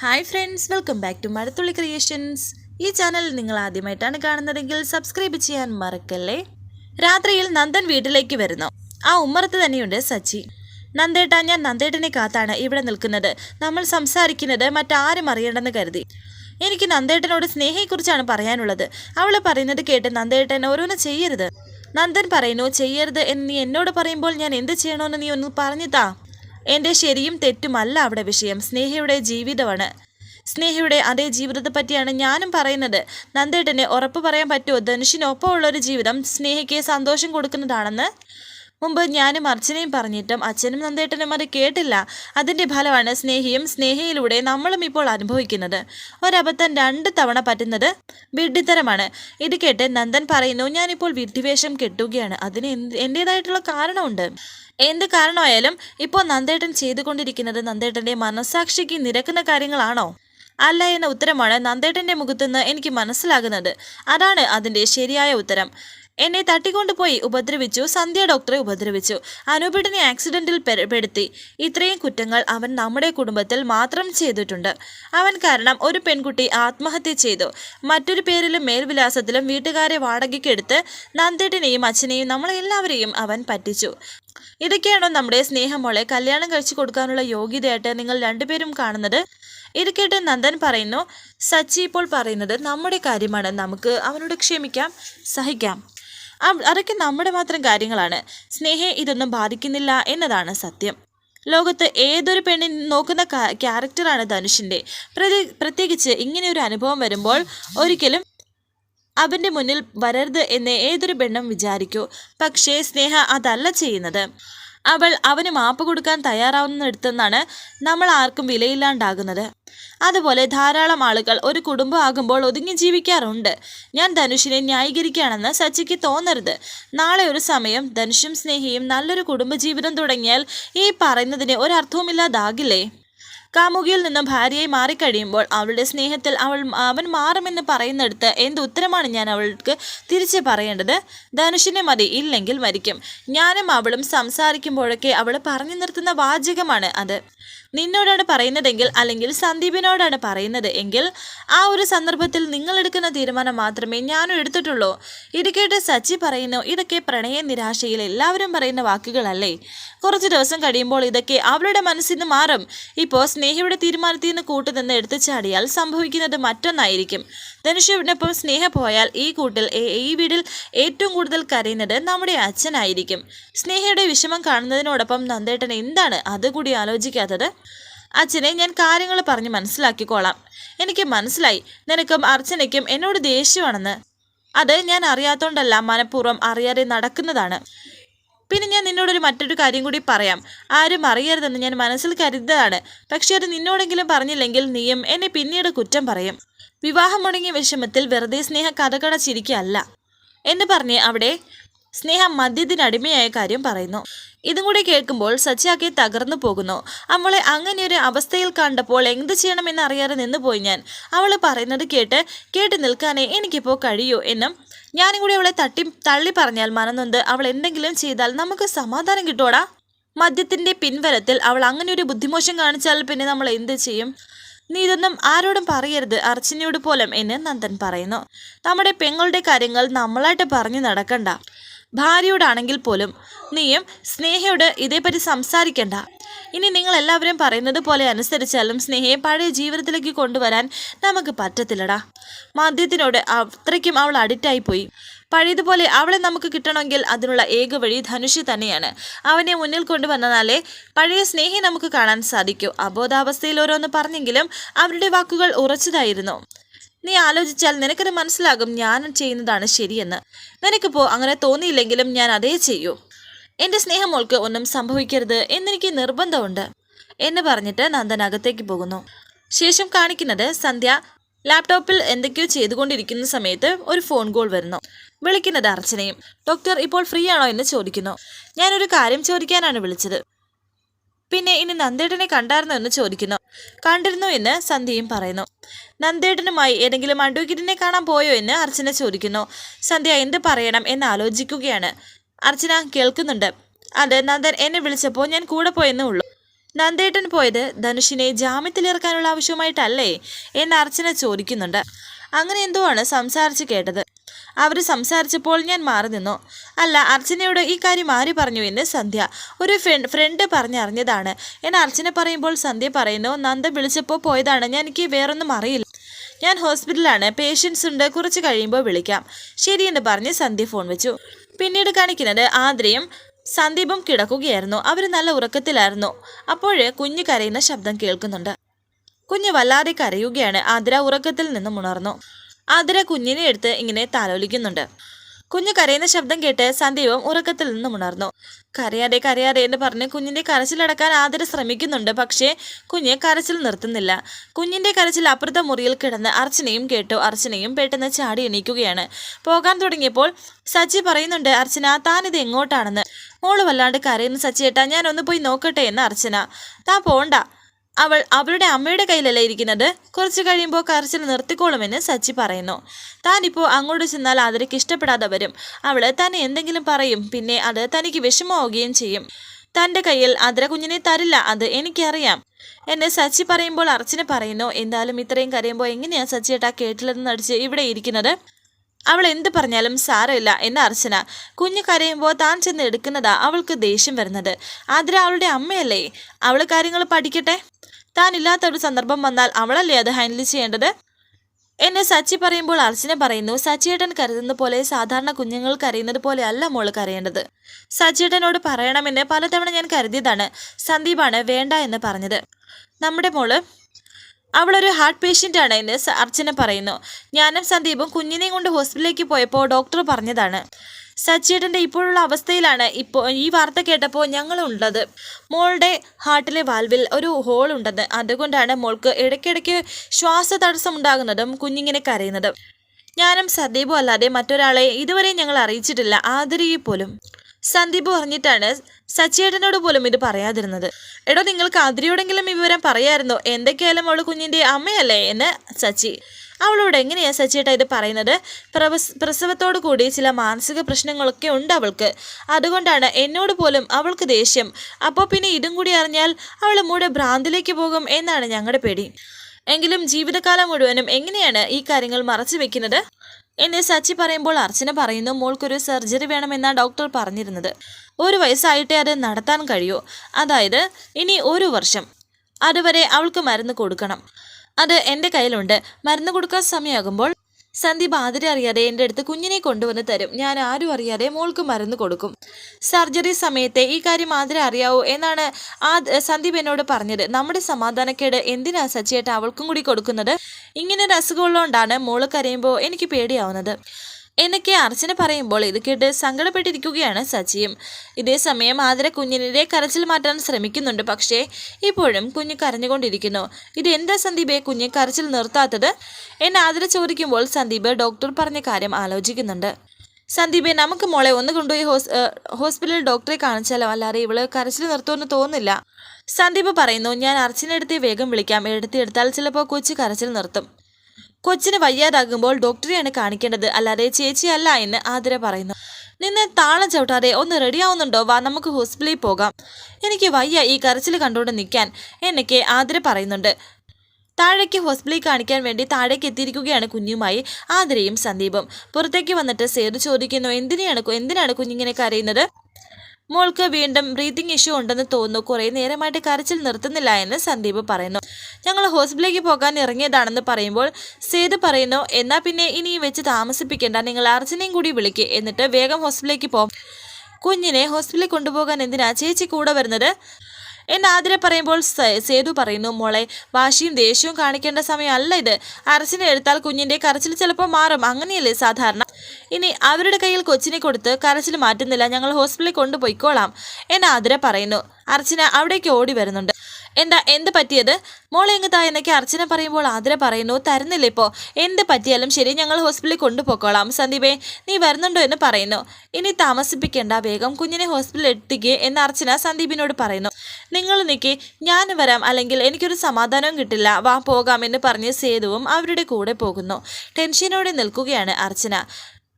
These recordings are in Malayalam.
Hi friends welcome back to Mazhathulli creations ഈ ചാനൽ നിങ്ങൾ ആദ്യമായിട്ടാണ് കാണുന്നതെങ്കിൽ സബ്സ്ക്രൈബ് ചെയ്യാൻ മറക്കല്ലേ? രാത്രിയിൽ നന്ദൻ വീട്ടിലേക്ക് വരുന്നു. ആ ഉമ്മറത്ത് തന്നെയുണ്ട് സച്ചി. നന്ദേട്ടാ ഞാൻ നന്ദേട്ടനെ കാത്താണ് ഇവിടെ നിൽക്കുന്നത്. നമ്മൾ സംസാരിക്കുന്നത് മറ്റാരും അറിയണ്ടെന്ന് കരുതി. എനിക്ക് നന്ദേട്ടനോട് സ്നേഹയെക്കുറിച്ചാണ് പറയാനുള്ളത്. അവൾ പറയുന്നത് കേട്ട് നന്ദേട്ടൻ ഓരോന്ന് ചെയ്യരുത്. നന്ദൻ പറയുന്നു ചെയ്യരുത് എന്ന് നീ എന്നോട് പറയുമ്പോൾ ഞാൻ എന്ത് ചെയ്യണമെന്ന് നീ ഒന്ന് പറഞ്ഞു താ എന്റെ ശരിയും തെറ്റുമല്ല അവിടെ വിഷയം. സ്നേഹയുടെ ജീവിതമാണ്. സ്നേഹയുടെ അതേ ജീവിതത്തെ പറ്റിയാണ് ഞാനും പറയുന്നത്. നന്ദേട്ടനെ ഉറപ്പ് പറയാൻ പറ്റുമോ? ധനുഷിനൊപ്പമുള്ള ഒരു ജീവിതം സ്നേഹയ്ക്ക് സന്തോഷം കൊടുക്കുന്നതാണെന്ന് മുമ്പ് ഞാനും അർച്ചനയും പറഞ്ഞിട്ടും അച്ഛനും നന്ദേട്ടനും അത് കേട്ടില്ല. അതിന്റെ ഫലമാണ് സ്നേഹിയും സ്നേഹയിലൂടെ നമ്മളും ഇപ്പോൾ അനുഭവിക്കുന്നത്. ഒരബദ്ധം രണ്ട് തവണ പറ്റുന്നത് വിഡ്ഢിത്തരമാണ്. ഇത് കേട്ട് നന്ദൻ പറയുന്നു ഞാനിപ്പോൾ വിഡ്ഢിവേഷം കെട്ടുകയാണ്. അതിന് എന്റെതായിട്ടുള്ള കാരണമുണ്ട്. എന്ത് കാരണമായാലും ഇപ്പോൾ നന്ദേട്ടൻ ചെയ്തുകൊണ്ടിരിക്കുന്നത് നന്ദേട്ടന്റെ മനസാക്ഷിക്ക് നിരക്കുന്ന കാര്യങ്ങളാണോ? അല്ല എന്ന ഉത്തരമാണ് നന്ദേട്ടന്റെ മുഖത്തുനിന്ന് എനിക്ക് മനസ്സിലാകുന്നത്. അതാണ് അതിന്റെ ശരിയായ ഉത്തരം. എന്നെ തട്ടിക്കൊണ്ടുപോയി ഉപദ്രവിച്ചു. സന്ധ്യ ഡോക്ടറെ ഉപദ്രവിച്ചു. അനൂപിടിനെ ആക്സിഡന്റിൽ പെടുത്തി. ഇത്രയും കുറ്റങ്ങൾ അവൻ നമ്മുടെ കുടുംബത്തിൽ മാത്രം ചെയ്തിട്ടുണ്ട്. അവൻ കാരണം ഒരു പെൺകുട്ടി ആത്മഹത്യ ചെയ്തു. മറ്റൊരു പേരിലും മേൽവിലാസത്തിലും വീട്ടുകാരെ വാടകയ്ക്കെടുത്ത് നന്ദേട്ടനെയും അച്ഛനെയും നമ്മളെല്ലാവരെയും അവൻ പറ്റിച്ചു. ഇതൊക്കെയാണോ നമ്മുടെ സ്നേഹമോളെ കല്യാണം കഴിച്ചു കൊടുക്കാനുള്ള യോഗ്യതയായിട്ട് നിങ്ങൾ രണ്ടുപേരും കാണുന്നത്? ഇത് കേട്ട് നന്ദൻ പറയുന്നു സച്ചി ഇപ്പോൾ പറയുന്നത് നമ്മുടെ കാര്യമാണ്. നമുക്ക് അവനോട് ക്ഷമിക്കാം സഹിക്കാം. അതൊക്കെ നമ്മുടെ മാത്രം കാര്യങ്ങളാണ്. സ്നേഹയെ ഇതൊന്നും ബാധിക്കുന്നില്ല എന്നതാണ് സത്യം. ലോകത്ത് ഏതൊരു പെണ്ണിൻ നോക്കുന്ന ക്യാരക്ടറാണ് ധനുഷിന്റെ പ്രതി പ്രത്യേകിച്ച് ഇങ്ങനെ ഒരു അനുഭവം വരുമ്പോൾ ഒരിക്കലും അവന്റെ മുന്നിൽ വരരുത് എന്ന് ഏതൊരു പെണ്ണും വിചാരിക്കൂ. പക്ഷേ സ്നേഹ അതല്ല ചെയ്യുന്നത്. അവൾ അവന് മാപ്പ് കൊടുക്കാൻ തയ്യാറാവുന്നിടത്തുനിന്നാണ് നമ്മൾ ആർക്കും വിലയില്ലാണ്ടാകുന്നത്. അതുപോലെ ധാരാളം ആളുകൾ ഒരു കുടുംബം ആകുമ്പോൾ ഒതുങ്ങി ജീവിക്കാറുണ്ട്. ഞാൻ ധനുഷിനെ ന്യായീകരിക്കുകയാണെന്ന് സച്ചിക്ക് തോന്നരുത്. നാളെ ഒരു സമയം ധനുഷും സ്നേഹിയും നല്ലൊരു കുടുംബജീവിതം തുടങ്ങിയാൽ ഈ പറയുന്നതിന് ഒരർത്ഥവുമില്ലാതാകില്ലേ? കാമുകിയിൽ നിന്നും ഭാര്യയായി മാറിക്കഴിയുമ്പോൾ അവളുടെ സ്നേഹത്തിൽ അവൾ അവൻ മാറുമെന്ന് പറയുന്നിടത്ത് എന്ത് ഉത്തരമാണ് ഞാൻ അവൾക്ക് തിരിച്ച് പറയേണ്ടത്? ധനുഷിനെ മതി ഇല്ലെങ്കിൽ മരിക്കും. ഞാനും അവളും സംസാരിക്കുമ്പോഴൊക്കെ അവൾ പറഞ്ഞു നിർത്തുന്ന വാചകമാണ് അത്. നിന്നോടാണ് പറയുന്നതെങ്കിൽ അല്ലെങ്കിൽ സന്ദീപിനോടാണ് പറയുന്നത് എങ്കിൽ ആ ഒരു സന്ദർഭത്തിൽ നിങ്ങൾ എടുക്കുന്ന തീരുമാനം മാത്രമേ ഞാനും എടുത്തിട്ടുള്ളൂ. ഇത് കേട്ട് സച്ചി പറയുന്നു ഇതൊക്കെ പ്രണയ നിരാശയിൽ എല്ലാവരും പറയുന്ന വാക്കുകളല്ലേ? കുറച്ച് ദിവസം കഴിയുമ്പോൾ ഇതൊക്കെ അവളുടെ മനസ്സിൽ നിന്ന് മാറും. ഇപ്പോൾ സ്നേഹയുടെ തീരുമാനത്തിൽ നിന്ന് കൂട്ടുനിന്ന് എടുത്തു ചാടിയാൽ സംഭവിക്കുന്നത് മറ്റൊന്നായിരിക്കും. ധനുഷിനൊപ്പം സ്നേഹ പോയാൽ ഈ കൂട്ടിൽ ഈ വീടിൽ ഏറ്റവും കൂടുതൽ കരയുന്നത് നമ്മുടെ അച്ഛനായിരിക്കും. സ്നേഹയുടെ വിഷമം കാണുന്നതിനോടൊപ്പം നന്ദേട്ടൻ എന്താണ് അതുകൂടി ആലോചിക്കാത്തത്? അച്ഛനെ ഞാൻ കാര്യങ്ങൾ പറഞ്ഞ് മനസ്സിലാക്കിക്കോളാം. എനിക്ക് മനസ്സിലായി. നിനക്കും അർച്ചനയ്ക്കും എന്നോട് ദേഷ്യമാണെന്ന്. അത് ഞാൻ അറിയാത്തോണ്ടല്ല മനഃപൂർവം അറിയാതെ നടക്കുന്നതാണ്. പിന്നെ ഞാൻ നിന്നോടൊരു മറ്റൊരു കാര്യം കൂടി പറയാം. ആരും അറിയരുതെന്ന് ഞാൻ മനസ്സിൽ കരുതാണ് പക്ഷേ അത് നിന്നോടെങ്കിലും പറഞ്ഞില്ലെങ്കിൽ നീയും എന്നെ പിന്നീട് കുറ്റം പറയും. വിവാഹം മുടങ്ങിയ വിഷമത്തിൽ വെറുതെ സ്നേഹ കഥകടച്ചിരിക്കുകയല്ല എന്ന് പറഞ്ഞ് അവിടെ സ്നേഹ മദ്യത്തിനടിമയായ കാര്യം പറയുന്നു. ഇതും കൂടി കേൾക്കുമ്പോൾ സച്ചിയാക്കി തകർന്നു പോകുന്നു. അവളെ അങ്ങനെയൊരു അവസ്ഥയിൽ കണ്ടപ്പോൾ എന്ത് ചെയ്യണമെന്ന് അറിയാതെ നിന്നുപോയി ഞാൻ. അവൾ പറയുന്നത് കേട്ട് കേട്ട് നിൽക്കാനേ എനിക്കിപ്പോൾ കഴിയൂ എന്നും ഞാനും കൂടി അവളെ തട്ടി തള്ളി പറഞ്ഞാൽ മനനൊന്ത് അവൾ എന്തെങ്കിലും ചെയ്താൽ നമുക്ക് സമാധാനം കിട്ടോടാ മദ്യത്തിന്റെ പിൻവരത്തിൽ അവൾ അങ്ങനെ ഒരു ബുദ്ധിമോശം കാണിച്ചാൽ പിന്നെ നമ്മൾ എന്ത് ചെയ്യും? നീ ഇതൊന്നും ആരോടും പറയരുത് അർച്ചനയോട് പോലും എന്ന് നന്ദൻ പറയുന്നു. നമ്മുടെ പെങ്ങളുടെ കാര്യങ്ങൾ നമ്മളായിട്ട് പറഞ്ഞു നടക്കണ്ട. ഭാര്യയോടാണെങ്കിൽ പോലും നീയും സ്നേഹയോട് ഇതേപ്പറ്റി സംസാരിക്കണ്ട. ഇനി നിങ്ങൾ എല്ലാവരും പറയുന്നത് പോലെ അനുസരിച്ചാലും സ്നേഹയെ പഴയ ജീവിതത്തിലേക്ക് കൊണ്ടുവരാൻ നമുക്ക് പറ്റത്തില്ലടാ. മദ്യത്തിനോട് അത്രയ്ക്കും അവൾ അഡിക്റ്റായി പോയി പഴയതുപോലെ അവളെ നമുക്ക് കിട്ടണമെങ്കിൽ അതിനുള്ള ഏക വഴി ധനുഷ് തന്നെയാണ്. അവനെ മുന്നിൽ കൊണ്ടുവന്നതാലേ പഴയ സ്നേഹി നമുക്ക് കാണാൻ സാധിക്കൂ. അബോധാവസ്ഥയിൽ ഓരോന്ന് പറഞ്ഞെങ്കിലും അവരുടെ വാക്കുകൾ ഉറച്ചതായിരുന്നു. നീ ആലോചിച്ചാൽ നിനക്കത് മനസ്സിലാകും ഞാൻ ചെയ്യുന്നതാണ് ശരിയെന്ന്. നിനക്കിപ്പോൾ അങ്ങനെ തോന്നിയില്ലെങ്കിലും ഞാൻ അതേ ചെയ്യൂ. എന്റെ സ്നേഹമോൾക്ക് ഒന്നും സംഭവിക്കരുത് എന്നെനിക്ക് നിർബന്ധമുണ്ട്. എന്ന് പറഞ്ഞിട്ട് നന്ദൻ അകത്തേക്ക് പോകുന്നു. ശേഷം കാണിക്കുന്നത് സന്ധ്യ ലാപ്ടോപ്പിൽ എന്തൊക്കെയോ ചെയ്തുകൊണ്ടിരിക്കുന്ന സമയത്ത് ഒരു ഫോൺ കോൾ വരുന്നു. വിളിക്കുന്നത് അർച്ചനയും. ഡോക്ടർ ഇപ്പോൾ ഫ്രീ ആണോ എന്ന് ചോദിക്കുന്നു. ഞാനൊരു കാര്യം ചോദിക്കാനാണ് വിളിച്ചത്. പിന്നെ ഇനി നന്ദേട്ടനെ കണ്ടായിരുന്നോ എന്ന് ചോദിക്കുന്നു. കണ്ടിരുന്നു എന്ന് സന്ധ്യയും പറയുന്നു. നന്ദേട്ടനുമായി ഏതെങ്കിലും അഡ്വക്കേറ്റിനെ കാണാൻ പോയോ എന്ന് അർച്ചന ചോദിക്കുന്നു. സന്ധ്യ എന്ത് പറയണം എന്ന് ആലോചിക്കുകയാണ്. അർച്ചന കേൾക്കുന്നുണ്ട്. അത് നന്ദൻ എന്നെ വിളിച്ചപ്പോൾ ഞാൻ കൂടെ പോയെന്നേ ഉള്ളൂ. നന്ദേട്ടൻ പോയത് ധനുഷിനെ ജാമ്യത്തിലിറക്കാനുള്ള ആവശ്യമായിട്ടല്ലേ എന്ന് അർച്ചന ചോദിക്കുന്നുണ്ട്. അങ്ങനെ എന്തോ ആണ് സംസാരിച്ച് കേട്ടത്? അവർ സംസാരിച്ചപ്പോൾ ഞാൻ മാറി നിന്നു. അല്ല അർച്ചനയോട് ഈ കാര്യം ആര് പറഞ്ഞു എന്ന് സന്ധ്യ ഒരു ഫ്രണ്ട് പറഞ്ഞറിഞ്ഞതാണ്. എന്നെ അർച്ചന പറയുമ്പോൾ സന്ധ്യ പറയുന്നു നന്ദ വിളിച്ചപ്പോൾ പോയതാണ്. ഞാൻ എനിക്ക് വേറൊന്നും അറിയില്ല. ഞാൻ ഹോസ്പിറ്റലാണ് പേഷ്യൻസ് ഉണ്ട്. കുറച്ച് കഴിയുമ്പോൾ വിളിക്കാം. ശരിയെന്ന് പറഞ്ഞ് സന്ധ്യ ഫോൺ വെച്ചു. പിന്നീട് കാണിക്കുന്നത് ആദ്രയും സന്ദീപും കിടക്കുകയായിരുന്നു. അവർ നല്ല ഉറക്കത്തിലായിരുന്നു. അപ്പോഴ് കുഞ്ഞ് കരയുന്ന ശബ്ദം കേൾക്കുന്നുണ്ട്. കുഞ്ഞ് വല്ലാതെ കരയുകയാണ്. ആദ്ര ഉറക്കത്തിൽ നിന്നും ഉണർന്നു. ആതിര കുഞ്ഞിനെ എടുത്ത് ഇങ്ങനെ താലോലിക്കുന്നുണ്ട്. കുഞ്ഞു കരയുന്ന ശബ്ദം കേട്ട് സന്ദീപം ഉറക്കത്തിൽ നിന്നും ഉണർന്നു. കരയാതെ കരയാതെ എന്ന് പറഞ്ഞ് കുഞ്ഞിന്റെ കരച്ചിലടക്കാൻ ആതിര ശ്രമിക്കുന്നുണ്ട്. പക്ഷേ കുഞ്ഞ് കരച്ചിൽ നിർത്തുന്നില്ല. കുഞ്ഞിന്റെ കരച്ചിൽ അപ്പുറത്തെ മുറിയിൽ കിടന്ന് അർച്ചനയും കേട്ടു. അർച്ചനയും പെട്ടെന്ന് ചാടി എണീക്കുകയാണ്. പോകാൻ തുടങ്ങിയപ്പോൾ സച്ചി പറയുന്നുണ്ട് അർച്ചന താനിത് എങ്ങോട്ടാണെന്ന്? മോൾ വല്ലാണ്ട് കരയുന്നു സച്ചിയേട്ടാ. ഒന്ന് പോയി നോക്കട്ടെ എന്ന് അർച്ചന. താൻ പോണ്ട. അവൾ അവളുടെ അമ്മയുടെ കയ്യിലല്ല ഇരിക്കുന്നത്. കുറച്ച് കഴിയുമ്പോൾ കരച്ചിൽ നിർത്തിക്കോളുമെന്ന് സച്ചി പറയുന്നു. താനിപ്പോൾ അങ്ങോട്ട് ചെന്നാൽ ആതിരയ്ക്ക് ഇഷ്ടപ്പെടാതെ വരും അവൾ തന്നെ എന്തെങ്കിലും പറയും. പിന്നെ അത് തനിക്ക് വിഷമമാവുകയും ചെയ്യും. തന്റെ കയ്യിൽ അതിര കുഞ്ഞിനെ തരില്ല അത് എനിക്കറിയാം എന്നെ സച്ചി പറയുമ്പോൾ അർച്ചന പറയുന്നു എന്തായാലും ഇത്രയും കരയുമ്പോൾ എങ്ങനെയാ സച്ചിയേട്ടാ കേട്ടില്ലെന്ന് നടിച്ച് ഇവിടെ ഇരിക്കുന്നത്? അവൾ എന്ത് പറഞ്ഞാലും സാരമില്ല എന്ന അർച്ചന. കുഞ്ഞു കരയുമ്പോൾ താൻ ചെന്ന് എടുക്കുന്നതാ അവൾക്ക് ദേഷ്യം വരുന്നത്. ആതിര അവളുടെ അമ്മയല്ലേ? അവൾ കാര്യങ്ങൾ പഠിക്കട്ടെ? താൻ ഇല്ലാത്ത ഒരു സന്ദർഭം വന്നാൽ അവളല്ലേ അത് ഹാൻഡിൽ ചെയ്യേണ്ടത്? എന്നെ സച്ചി പറയുമ്പോൾ അർച്ചന പറയുന്നു സച്ചിയേട്ടൻ കരുതുന്ന പോലെ സാധാരണ കുഞ്ഞുങ്ങൾ കരയുന്നത് പോലെ അല്ല മോൾ കരയേണ്ടത്. സച്ചിയേട്ടനോട് പറയണമെന്ന് പലതവണ ഞാൻ കരുതിയതാണ്. സന്ദീപാണ് വേണ്ട എന്ന് പറഞ്ഞത്. നമ്മുടെ മോൾ അവളൊരു ഹാർട്ട് പേഷ്യന്റ് ആണ് എന്ന് അർച്ചന പറയുന്നു. ഞാനും സന്ദീപും കുഞ്ഞിനെയും കൊണ്ട് ഹോസ്പിറ്റലിലേക്ക് പോയപ്പോൾ ഡോക്ടർ പറഞ്ഞതാണ്. സച്ചിയേട്ടന്റെ ഇപ്പോഴുള്ള അവസ്ഥയിലാണ് ഇപ്പോൾ ഈ വാർത്ത കേട്ടപ്പോൾ ഞങ്ങളുള്ളത്. മോളുടെ ഹാർട്ടിലെ വാൽവിൽ ഒരു ഹോൾ ഉണ്ടെന്ന്. അതുകൊണ്ടാണ് മോൾക്ക് ഇടയ്ക്കിടയ്ക്ക് ശ്വാസ തടസ്സം ഉണ്ടാകുന്നതും കുഞ്ഞിങ്ങനെ കരയുന്നതും. ഞാനും സന്ദീപും അല്ലാതെ മറ്റൊരാളെ ഇതുവരെ ഞങ്ങൾ അറിയിച്ചിട്ടില്ല. ആദരിയെ പോലും. സന്ദീപ് പറഞ്ഞിട്ടാണ് സച്ചിയേട്ടനോട് പോലും ഇത് പറയാതിരുന്നത്. എടോ നിങ്ങൾക്ക് ആതിരയോടെങ്കിലും വിവരം പറയായിരുന്നോ. എന്തൊക്കെയായാലും അവൾ കുഞ്ഞിന്റെ അമ്മയല്ലേ എന്ന് സച്ചി അവളോട് എങ്ങനെയാണ് സച്ചിയേട്ട ഇത് പറയുന്നത്? പ്രസവത്തോടു കൂടി ചില മാനസിക പ്രശ്നങ്ങളൊക്കെ ഉണ്ട് അവൾക്ക്. അതുകൊണ്ടാണ് എന്നോട് പോലും അവൾക്ക് ദേഷ്യം. അപ്പോൾ പിന്നെ ഇതും കൂടി അറിഞ്ഞാൽ അവൾ മൂടെ ഭ്രാന്തിലേക്ക് പോകും എന്നാണ് ഞങ്ങളുടെ പേടി. എങ്കിലും ജീവിതകാലം മുഴുവനും എങ്ങനെയാണ് ഈ കാര്യങ്ങൾ മറച്ചു വെക്കുന്നത്? എന്നെ സച്ചി പറയുമ്പോൾ അർച്ചന പറയുന്നു മോൾക്കൊരു സർജറി വേണമെന്നാണ് ഡോക്ടർ പറഞ്ഞിരുന്നത്. ഒരു വയസ്സായിട്ടേ അത് നടത്താൻ കഴിയൂ. അതായത് ഇനി ഒരു വർഷം. അതുവരെ അവൾക്ക് മരുന്ന് കൊടുക്കണം. അത് എന്റെ കയ്യിലുണ്ട്. മരുന്ന് കൊടുക്കാൻ സമയമാകുമ്പോൾ സന്ദീപ് ആതിരെ അറിയാതെ എന്റെ അടുത്ത് കുഞ്ഞിനെ കൊണ്ടുവന്ന് തരും. ഞാൻ ആരും അറിയാതെ മോൾക്ക് മരുന്ന് കൊടുക്കും. സർജറി സമയത്തെ ഈ കാര്യം ആതിരെ അറിയാവൂ എന്നാണ് ആ സന്ദീപ് എന്നോട് പറഞ്ഞത്. നമ്മുടെ സമാധാനക്കേട് എന്തിനാ സച്ചിയേട്ട അവൾക്കും കൂടി കൊടുക്കുന്നത്? ഇങ്ങനെ ഒരു അസുഖമുള്ളതുകൊണ്ടാണ് മോൾ കരയുമ്പോൾ എനിക്ക് പേടിയാവുന്നത്. എന്നൊക്കെ അർച്ചന പറയുമ്പോൾ ഇത് കേട്ട് സങ്കടപ്പെട്ടിരിക്കുകയാണ് സച്ചിയും. ഇതേ സമയം ആതിര കുഞ്ഞിനെ കരച്ചിൽ മാറ്റാൻ ശ്രമിക്കുന്നുണ്ട്. പക്ഷേ ഇപ്പോഴും കുഞ്ഞ് കരഞ്ഞുകൊണ്ടിരിക്കുന്നു. ഇത് എന്താ സന്ദീപെ? കുഞ്ഞ് കരച്ചിൽ നിർത്താത്തത്? എന്നെ ആതിര ചോദിക്കുമ്പോൾ സന്ദീപ് ഡോക്ടർ പറഞ്ഞ കാര്യം ആലോചിക്കുന്നുണ്ട്. സന്ദീപെ നമുക്ക് മോളെ ഒന്ന് കൊണ്ടുപോയി ഹോസ് ഹോസ്പിറ്റലിൽ ഡോക്ടറെ കാണിച്ചാലോ? അല്ലാതെ ഇവൾ കരച്ചിൽ നിർത്തുമെന്ന് തോന്നുന്നില്ല. സന്ദീപ് പറയുന്നു ഞാൻ അർച്ചനെടുത്ത് വേഗം വിളിക്കാം. എടുത്ത് എടുത്താൽ ചിലപ്പോൾ കൊച്ചു കരച്ചിൽ നിർത്തും. കൊച്ചിന് വയ്യാതാകുമ്പോൾ ഡോക്ടറെയാണ് കാണിക്കേണ്ടത്. അല്ലാതെ ചേച്ചിയല്ല എന്ന് ആതിര പറയുന്നു. നിന്ന് താളം ചവിട്ടാതെ ഒന്ന് റെഡിയാവുന്നുണ്ടോ വാ നമുക്ക് ഹോസ്പിറ്റലിൽ പോകാം. എനിക്ക് വയ്യ ഈ കരച്ചിൽ കണ്ടുകൊണ്ട് നിൽക്കാൻ എന്നൊക്കെ ആതിര പറയുന്നുണ്ട്. താഴേക്ക് ഹോസ്പിറ്റലിൽ കാണിക്കാൻ വേണ്ടി താഴേക്ക് എത്തിയിരിക്കുകയാണ് കുഞ്ഞുമായി ആതിരയും സന്ദീപും. പുറത്തേക്ക് വന്നിട്ട് സേതു ചോദിക്കുന്നു എന്തിനാണ് കു- എന്തിനാണ് കുഞ്ഞിങ്ങനെ കരയുന്നത്? മോൾക്ക് വീണ്ടും ബ്രീതിങ് ഇഷ്യൂ ഉണ്ടെന്ന് തോന്നുന്നു. കുറേ നേരമായിട്ട് കരച്ചിൽ നിർത്തുന്നില്ല എന്ന് സന്ദീപ് പറയുന്നു. ഞങ്ങൾ ഹോസ്പിറ്റലിലേക്ക് പോകാൻ ഇറങ്ങിയതാണെന്ന് പറയുമ്പോൾ സേതു പറയുന്നു എന്നാൽ പിന്നെ ഇനി വെച്ച് താമസിപ്പിക്കേണ്ട. നിങ്ങൾ അർജുനെയും കൂടി വിളിക്കുക എന്നിട്ട് വേഗം ഹോസ്പിറ്റലിലേക്ക് പോകും. കുഞ്ഞിനെ ഹോസ്പിറ്റലിൽ കൊണ്ടുപോകാൻ എന്തിനാ ചേച്ചി കൂടെ വരുന്നത്? എന്ന് ആതിര പറയുമ്പോൾ സേതു പറയുന്നു മോളെ വാശിയും ദേഷ്യവും കാണിക്കേണ്ട സമയമല്ല ഇത്. അരസിനെ എടുത്താൽ കുഞ്ഞിന്റെ കരച്ചിൽ ചിലപ്പോൾ മാറും. അങ്ങനെയല്ലേ സാധാരണ? ഇനി അവരുടെ കയ്യിൽ കൊച്ചിനെ കൊടുത്ത് കരച്ചിൽ മാറ്റുന്നില്ല. ഞങ്ങൾ ഹോസ്പിറ്റലിൽ കൊണ്ടുപോയിക്കോളാം. എന്ന് ആതിര പറയുന്നു. അർച്ചന അവിടേക്ക് ഓടി വരുന്നുണ്ട്. എന്താ എന്ത് പറ്റിയത്? മോളെ എങ്ങ് താ എന്നൊക്കെ അർച്ചന പറയുമ്പോൾ ആതിര പറയുന്നു തരുന്നില്ല ഇപ്പോൾ എന്ത് പറ്റിയാലും ശരി ഞങ്ങൾ ഹോസ്പിറ്റലിൽ കൊണ്ടുപോയിക്കോളാം. സന്ദീപേ നീ വരുന്നുണ്ടോ എന്ന് പറയുന്നു. ഇനി താമസിപ്പിക്കേണ്ട വേഗം കുഞ്ഞിനെ ഹോസ്പിറ്റലിൽ എത്തിക്കുക എന്ന് അർച്ചന സന്ദീപിനോട് പറയുന്നു. നിങ്ങൾ നിൽക്കി ഞാൻ വരാം. അല്ലെങ്കിൽ എനിക്കൊരു സമാധാനവും കിട്ടില്ല. വാ പോകാം എന്ന് പറഞ്ഞ് സേതുവും അവരുടെ കൂടെ പോകുന്നു. ടെൻഷനോടെ നിൽക്കുകയാണ് അർച്ചന.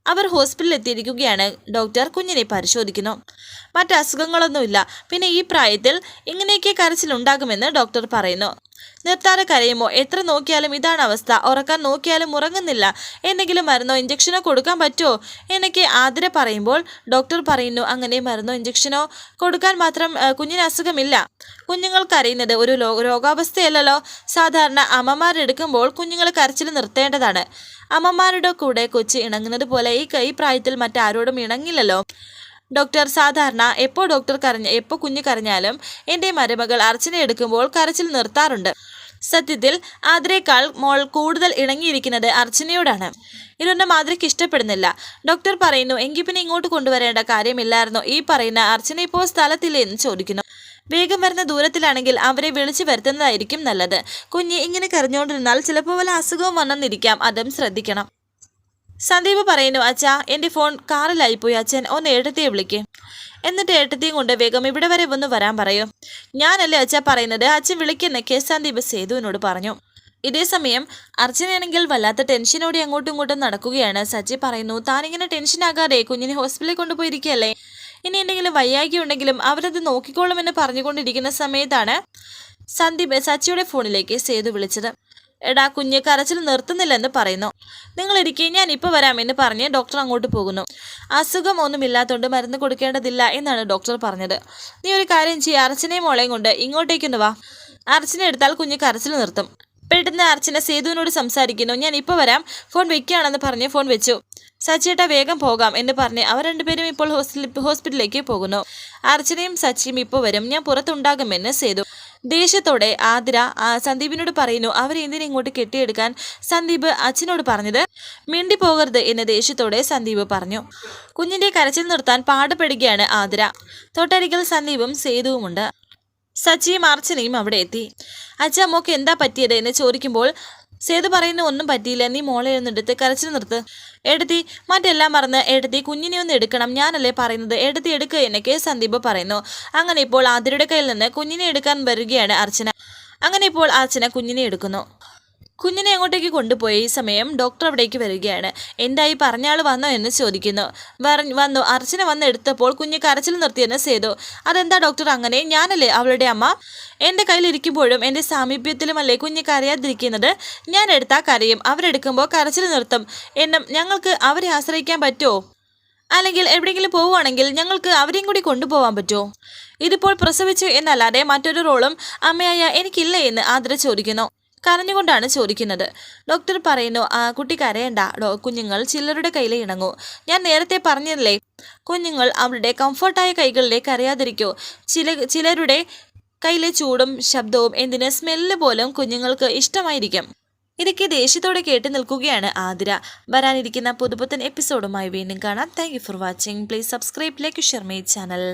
അവർ ഹോസ്പിറ്റലിൽ എത്തിയിരിക്കുകയാണ് ഡോക്ടർ കുഞ്ഞിനെ പരിശോധിക്കുന്നു. മറ്റ് അസുഖങ്ങളൊന്നുമില്ല. പിന്നെ ഈ പ്രായത്തിൽ ഇങ്ങനെയൊക്കെ കരച്ചിലുണ്ടാകുമെന്ന് ഡോക്ടർ പറയുന്നു. നിർത്താതെ കരയുമോ? എത്ര നോക്കിയാലും ഇതാണ് അവസ്ഥ. ഉറക്കാൻ നോക്കിയാലും ഉറങ്ങുന്നില്ല. എന്തെങ്കിലും മരുന്നോ ഇഞ്ചക്ഷനോ കൊടുക്കാൻ പറ്റുമോ? എന്നൊക്കെ ആതിര പറയുമ്പോൾ ഡോക്ടർ പറയുന്നു അങ്ങനെ മരുന്നോ ഇഞ്ചക്ഷനോ കൊടുക്കാൻ മാത്രം കുഞ്ഞിന് അസുഖമില്ല. കുഞ്ഞുങ്ങൾ കരയുന്നത് ഒരു രോഗാവസ്ഥയല്ലല്ലോ. സാധാരണ അമ്മമാരെടുക്കുമ്പോൾ കുഞ്ഞുങ്ങൾ കരച്ചിൽ നിർത്തേണ്ടതാണ്. അമ്മമാരുടെ കൂടെ കൊച്ചു ഇണങ്ങുന്നത് പോലെ ഈ കൈ പ്രായത്തിൽ മറ്റാരോടും ഇണങ്ങില്ലല്ലോ. ഡോക്ടർ സാധാരണ എപ്പോൾ ഡോക്ടർ കരഞ്ഞ എപ്പോൾ കുഞ്ഞ് കരഞ്ഞാലും എന്റെ മരുമകൾ അർച്ചന എടുക്കുമ്പോൾ കരച്ചിൽ നിർത്താറുണ്ട്. സത്യത്തിൽ ആതിരേക്കാൾ മോൾ കൂടുതൽ ഇണങ്ങിയിരിക്കുന്നത് അർച്ചനയോടാണ്. ഇതൊന്നും മാതിരിക്ക് ഇഷ്ടപ്പെടുന്നില്ല. ഡോക്ടർ പറയുന്നു എങ്കിൽ പിന്നെ ഇങ്ങോട്ട് കൊണ്ടുവരേണ്ട കാര്യമില്ലായിരുന്നു. ഈ പറയുന്ന അർച്ചന ഇപ്പോൾ സ്ഥലത്തില്ലേ എന്ന് ചോദിക്കുന്നു. വേഗം വരുന്ന ദൂരത്തിലാണെങ്കിൽ അവരെ വിളിച്ചു വരുത്തുന്നതായിരിക്കും നല്ലത്. കുഞ്ഞ് ഇങ്ങനെ കരഞ്ഞുകൊണ്ടിരുന്നാൽ ചിലപ്പോൾ വല്ല അസുഖവും വന്നെന്നിരിക്കാം. അതും ശ്രദ്ധിക്കണം. സന്ദീപ് പറയുന്നു അച്ഛാ എന്റെ ഫോൺ കാറിലായിപ്പോയി. അച്ഛൻ ഒന്ന് ഏട്ടത്തിയെ വിളിക്ക്. എന്നിട്ട് ഏട്ടത്തിയും കൊണ്ട് വേഗം ഇവിടെ വരെ ഒന്ന് വരാൻ പറയൂ. ഞാനല്ലേ അച്ഛാ പറയുന്നത്? അച്ഛൻ വിളിക്കുന്നൊക്കെ സന്ദീപ് സേതുവിനോട് പറഞ്ഞു. ഇതേ സമയം അർച്ചനയാണെങ്കിൽ വല്ലാത്ത ടെൻഷനോടെ അങ്ങോട്ടും ഇങ്ങോട്ടും നടക്കുകയാണ്. സച്ചി പറയുന്നു താനിങ്ങനെ ടെൻഷനാകാതെ കുഞ്ഞിനെ ഹോസ്പിറ്റലിൽ കൊണ്ടുപോയിരിക്കുകയല്ലേ? ഇനി എന്തെങ്കിലും വയ്യായ്ക ഉണ്ടെങ്കിലും അവരത് നോക്കിക്കോളുമെന്ന് പറഞ്ഞുകൊണ്ടിരിക്കുന്ന സമയത്താണ് സന്ദീപ് സച്ചിയുടെ ഫോണിലേക്ക് സേതു വിളിച്ചത്. എടാ കുഞ്ഞ് കരച്ചിൽ നിർത്തുന്നില്ലെന്ന് പറയുന്നു. നിങ്ങൾ ഇരിക്കെ ഞാൻ ഇപ്പോൾ വരാമെന്ന് പറഞ്ഞ് ഡോക്ടർ അങ്ങോട്ട് പോകുന്നു. അസുഖം ഒന്നുമില്ലാത്തതുകൊണ്ട് മരുന്ന് കൊടുക്കേണ്ടതില്ല എന്നാണ് ഡോക്ടർ പറഞ്ഞത്. നീ ഒരു കാര്യം ചെയ്യുക അർച്ചനയും മോളെയും കൊണ്ട് ഇങ്ങോട്ടേക്കൊന്ന് വാ. അർച്ചന എടുത്താൽ കുഞ്ഞ് കരച്ചിൽ നിർത്തും. പെട്ടെന്ന് അർച്ചന സേതുവിനോട് സംസാരിക്കുന്നു ഞാൻ ഇപ്പോൾ വരാം. ഫോൺ വെക്കുകയാണെന്ന് പറഞ്ഞ് ഫോൺ വെച്ചു. സച്ചിയേട്ടാ വേഗം പോകാം എന്ന് പറഞ്ഞ് അവർ രണ്ടുപേരും ഇപ്പോൾ ഹോസ്പിറ്റലിലേക്ക് പോകുന്നു. അർച്ചനയും സച്ചിയും ഇപ്പോൾ വരും. ഞാൻ പുറത്തുണ്ടാകുമെന്ന് സേതു. ദേഷ്യത്തോടെ ആതിര സന്ദീപിനോട് പറയുന്നു അവരെ എന്തിനെ ഇങ്ങോട്ട് കെട്ടിയെടുക്കാൻ? സന്ദീപ് അച്ഛനോട് പറഞ്ഞത് മിണ്ടി പോകരുത് എന്ന് ദേഷ്യത്തോടെ സന്ദീപ് പറഞ്ഞു. കുഞ്ഞിന്റെ കരച്ചിൽ നിർത്താൻ പാടുപെടുകയാണ് ആതിര. തൊട്ടരികിൽ സന്ദീപും സേതുവുമുണ്ട്. സച്ചിയും അർച്ചനയും അവിടെ എത്തി. അച്ഛ മോക്ക് എന്താ പറ്റിയത്? എന്ന് ചോദിക്കുമ്പോൾ സേതു പറയുന്ന ഒന്നും പറ്റിയില്ല. നീ മോളെ എന്നെടുത്ത് കരച്ചിൽ നിർത്ത്. എടുത്തി മറ്റെല്ലാം മറന്ന് എടുത്തി കുഞ്ഞിനെ ഒന്ന് എടുക്കണം. ഞാനല്ലേ പറയുന്നത്? എടുത്തി എടുക്കുക എന്നൊക്കെ സന്ദീപ് പറയുന്നു. അങ്ങനെ ഇപ്പോൾ ആതിരയുടെ കയ്യിൽ നിന്ന് കുഞ്ഞിനെ എടുക്കാൻ വരികയാണ് അർച്ചന. അങ്ങനെ ഇപ്പോൾ അർച്ചന കുഞ്ഞിനെ എടുക്കുന്നു. കുഞ്ഞിനെ അങ്ങോട്ടേക്ക് കൊണ്ടുപോയ. ഈ സമയം ഡോക്ടർ അവിടേക്ക് വരികയാണ്. എന്തായി പറഞ്ഞ ആൾ വന്നോ എന്ന് ചോദിക്കുന്നു. വന്നു. അർച്ചന വന്നെടുത്തപ്പോൾ കുഞ്ഞ് കരച്ചിൽ നിർത്തിയെന്ന് സേതു. അതെന്താ ഡോക്ടർ അങ്ങനെ? ഞാനല്ലേ അവളുടെ അമ്മ? എന്റെ കയ്യിലിരിക്കുമ്പോഴും എന്റെ സാമീപ്യത്തിലുമല്ലേ കുഞ്ഞ് കരയാതിരിക്കുന്നത്? ഞാൻ എടുത്താൽ കരയും. അവരെടുക്കുമ്പോൾ കരച്ചിൽ നിർത്തും. എന്നും ഞങ്ങൾക്ക് അവരെ ആശ്രയിക്കാൻ പറ്റുമോ അല്ലെങ്കിൽ എവിടെയെങ്കിലും പോവുകയാണെങ്കിൽ ഞങ്ങൾക്ക് അവരെയും കൂടി കൊണ്ടുപോകാൻ പറ്റുമോ ഇതിപ്പോൾ പ്രസവിച്ചു എന്നല്ലാതെ മറ്റൊരു റോളും അമ്മയായ എനിക്കില്ല എന്ന് ആദ്ര ചോദിക്കുന്നു. കരഞ്ഞുകൊണ്ടാണ് ചോദിക്കുന്നത്. ഡോക്ടർ പറയുന്നു ആ കുട്ടി കരയണ്ട. ഡോ കുഞ്ഞുങ്ങൾ ചിലരുടെ കയ്യിൽ ഇണങ്ങൂ. ഞാൻ നേരത്തെ പറഞ്ഞില്ലേ കുഞ്ഞുങ്ങൾ അവരുടെ കംഫർട്ടായ കൈകളിലേക്ക് അറിയാതിരിക്കൂ ചില ചിലരുടെ കയ്യിലെ ചൂടും ശബ്ദവും എന്തിന് സ്മെല്ല് പോലും കുഞ്ഞുങ്ങൾക്ക് ഇഷ്ടമായിരിക്കും. ഇതൊക്കെ ദേഷ്യത്തോടെ കേട്ട് നിൽക്കുകയാണ് ആതിര. വരാനിരിക്കുന്ന പുതുപുത്തൻ എപ്പിസോഡുമായി വീണ്ടും കാണാം. Thank for watching please subscribe like share my channel